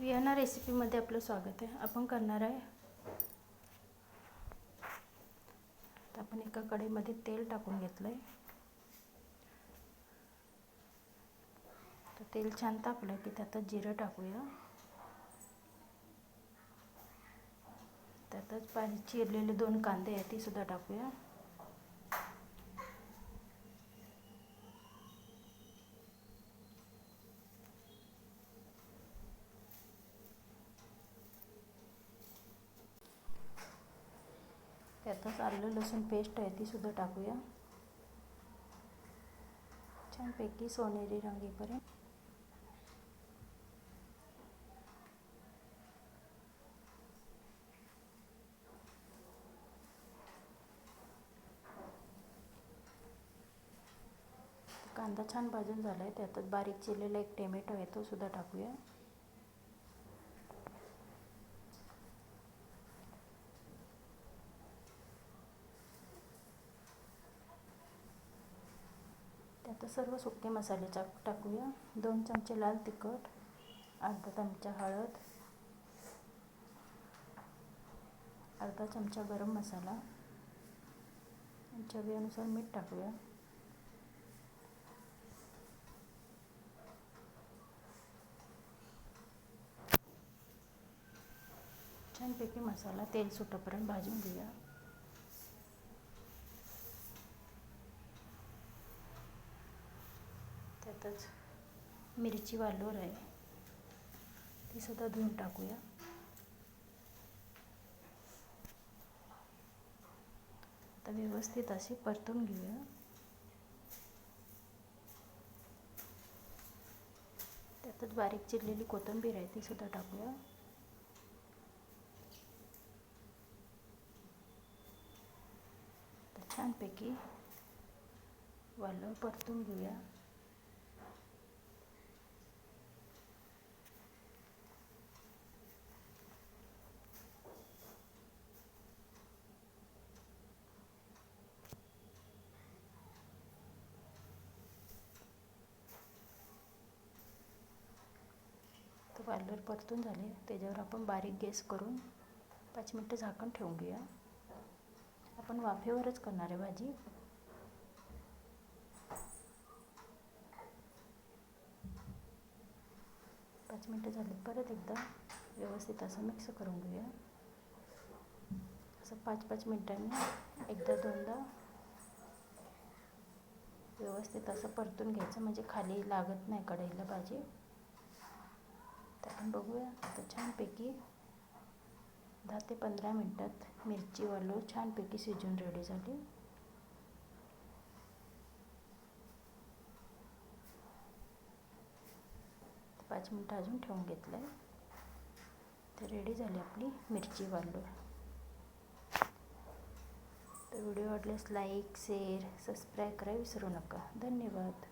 Vienna रेसिपीमध्ये आपलं स्वागत आहे. आपण करणार आहे. तर आपण एका कढईमध्ये तेल टाकून घेतलं आहे तर तेल छान तापलं की त्यातच जिरं टाकूया. त्यातच पाणी चिरलेले दोन कांदे आहेत ती सुद्धा टाकूया. त्यातच आलं लसूण पेस्ट आहे तीसुद्धा टाकूया. छानपैकी सोनेरी रंग येईपर्यंत. कांदा छान भाजून झाला आहे त्यातच बारीक चिरलेला एक टोमॅटो आहे तो सुद्धा टाकूया. आता सर्व सुके मसाले टाकूया. दोन चमचे लाल तिखट अर्धा चमचा हळद अर्धा चमचा गरम मसाला. चवीनुसार मीठ टाकूया. छानपैकी मसाला तेल सुटेपर्यंत भाजून घेऊया. त्यातच मिरची वालोर आहे. ती सुद्धा धुवून टाकूया. आता व्यवस्थित अशी परतून घेऊया. त्यातच बारीक चिरलेली कोथिंबीर आहे ती सुद्धा टाकूया. छानपैकी वालं परतून घेऊया. तर वालर परतून झाले. त्याच्यावर आपण बारीक गॅस करून पाच मिनटं झाकण ठेवून घेऊया आपण वाफेवरच करणार आहे भाजी. पाच मिनटं झाले. परत एकदा व्यवस्थित असं मिक्स करून घेऊया. असं पाच पाच मिनटांनी एकदा दोनदा व्यवस्थित असं परतून घ्यायचं. म्हणजे खाली लागत नाही कढईला भाजी. तर आपण बघूया आता छानपैकी दहा ते पंधरा मिनटात मिरची वालू छानपैकी शिजून रेडी झाली. पाच मिनटं अजून ठेवून घेतलं आहे तर रेडी झाली आपली मिरची वालू. तर व्हिडिओ आवडल्यास लाईक शेअर सबस्क्राईब करा विसरू नका. धन्यवाद.